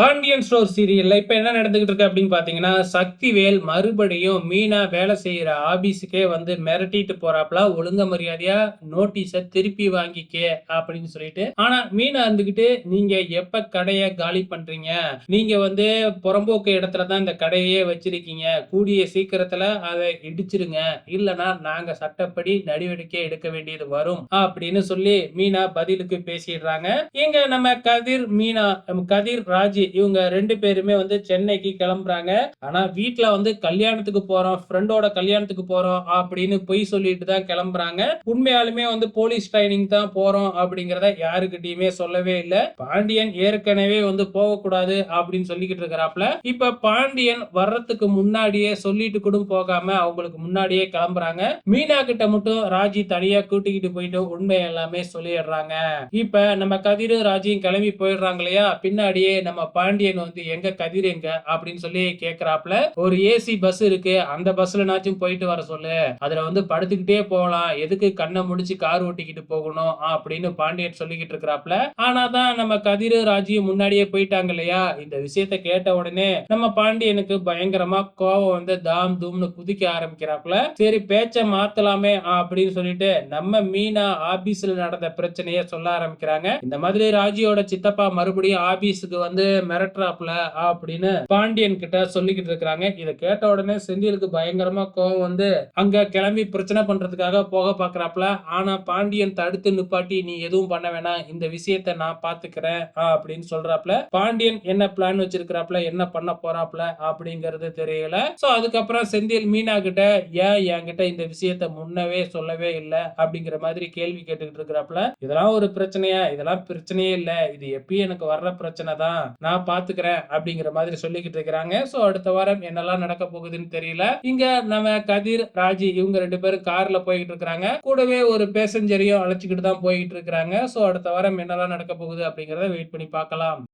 Pandian store சீரியல்ல இப்ப என்ன நடந்துகிட்டு இருக்கு அப்படின்னு பாத்தீங்கன்னா சக்திவேல் மறுபடியும் மீனா வேலை செய்யற ஆபீஸுக்கே வந்து மிரட்டிட்டு போறாப்ல. ஒழுங்க மரியாதையா நோட்டீஸ திருப்பி வாங்கிக்கே அப்படின்னு சொல்லிட்டு. ஆனா மீனா இருந்துகிட்டு நீங்க எப்ப கடைய காலி பண்றீங்க? நீங்க வந்து புறம்போக்கு இடத்துல தான் இந்த கடையே வச்சிருக்கீங்க. கூடிய சீக்கிரத்துல அதை இடிச்சிருங்க. இல்லனா நாங்க சட்டப்படி நடவடிக்கை எடுக்க வேண்டியது வரும். அப்படின்னு சொல்லி மீனா பதிலுக்கு பேசிடுறாங்க. இங்க நம்ம கதிர் மீனா நம்ம கதிர் ராஜி இவங்க ரெண்டு பேருமே வந்து சென்னைக்கு கிளம்புறாங்க. ஆனா வீட்டுல வந்து கல்யாணத்துக்கு போறோம் ஃப்ரெண்டோட கல்யாணத்துக்கு போறோம் அப்படின்னு பொய் சொல்லிட்டு தான் கிளம்புறாங்க. உண்மையாலுமே வந்து போலீஸ் ட்ரைனிங் தான் போறோம் அப்படிங்கிறத யாருக்கிட்டயுமே சொல்லவே இல்லை. பாண்டியன் ஏற்கனவே வந்து போகக்கூடாது அப்படின்னு சொல்லிக்கிட்டு இருக்கிறாப்ல இப்ப பாண்டியன் வர்றதுக்கு முன்னாடியே சொல்லிட்டு கூட போகாம அவங்களுக்கு முன்னாடியே கிளம்புறாங்க. மீனா கிட்ட மட்டும் ராஜி தனியா கூட்டிக்கிட்டு போயிட்டு உண்மை எல்லாமே சொல்லிடுறாங்க. இப்ப நம்ம கதிரும் ராஜியும் கிளம்பி போயிடுறாங்க இல்லையா? பின்னாடியே நம்ம பாண்டியன் வந்து எங்க கதிர் எங்க? அப்படின்னு சொல்லி கேக்குறாப்ல ஒரு ஏசி பஸ் இருக்கு. அந்த பஸ்ல நாச்சும் போயிட்டு வர சொல்லு. அதுல வந்து படுத்துக்கிட்டே போகலாம். எதுக்கு கண்ணை முடிச்சு கார் ஓட்டிக்கிட்டு போகணும்? அப்படின்னு பாண்டியன் சொல்லிக்கிட்டு இருக்கிறாப்ல ஆனாதான் நம்ம கதிர் ராஜியும் முன்னாடியே போயிட்டாங்க இல்லையா? இந்த விஷயத்த கேட்ட உடனே நம்ம பாண்டியனுக்கு பயங்கரமா கோவம் வந்து தாம் தூம்னு குதிக்க ஆரம்பிக்கிறாப்ல சரி பேச்ச மாத்தலாமே அப்படின்னு சொல்லிட்டு நம்ம மீனா ஆபீஸ்ல நடந்த பிரச்சனைய சொல்ல ஆரம்பிக்கிறாங்க. இந்த மாதிரி ராஜியோட சித்தப்பா மறுபடியும் ஆபீஸுக்கு வந்து மிரட்டுறாப்புல அப்படின்னு பாண்டியன் கிட்ட சொல்லிக்கிட்டு இருக்காங்க இதை கேட்ட உடனே செந்திலுக்கு பயங்கரமா கோவம் வந்து அங்க கிளம்பி பிரச்சனை பண்றதுக்காக போக பாக்குறாப்புல. ஆனா பாண்டியன் தடுத்து நிப்பாட்டி நீ எதுவும் பண்ண வேணாம். இந்த விஷயத்த நான் பாத்துக்கிறேன். அப்படின்னு சொல்றாப்புல. பாண்டியன் என்ன பிளான் வச்சிருக்கிறாப்புல? என்ன பண்ண போறாப்புல? அப்படிங்கறது தெரியல. சோ அதுக்கப்புறம் செந்தில் மீனா கிட்ட ஏன் என்கிட்ட இந்த விஷயத்த முன்னவே சொல்லவே இல்லை? அப்படிங்கிற மாதிரி கேள்வி கேட்டுக்கிட்டு இருக்கிறாப்புல. இதெல்லாம் ஒரு பிரச்சனையா? இதெல்லாம் பிரச்சனையே இல்ல. இது எப்பயும் எனக்கு வர்ற பிரச்சனை தான் நான் பாத்துக்கிறேன் அப்படிங்கிற மாதிரி சொல்லிக்கிட்டு இருக்கிறாங்க. சோ அடுத்த வாரம் என்னெல்லாம் நடக்க போகுதுன்னு தெரியல. இங்க நம்ம கதிர் ராஜி இவங்க ரெண்டு பேரும் கார்ல போய்கிட்டு இருக்காங்க கூடவே ஒரு பேசஞ்சரையும் அழைச்சிக்கிட்டு தான் போய்கிட்டு இருக்கிறாங்க. சோ அடுத்த வாரம் என்னெல்லாம் நடக்க போகுது அப்படிங்கறத வெயிட் பண்ணி பார்க்கலாம்.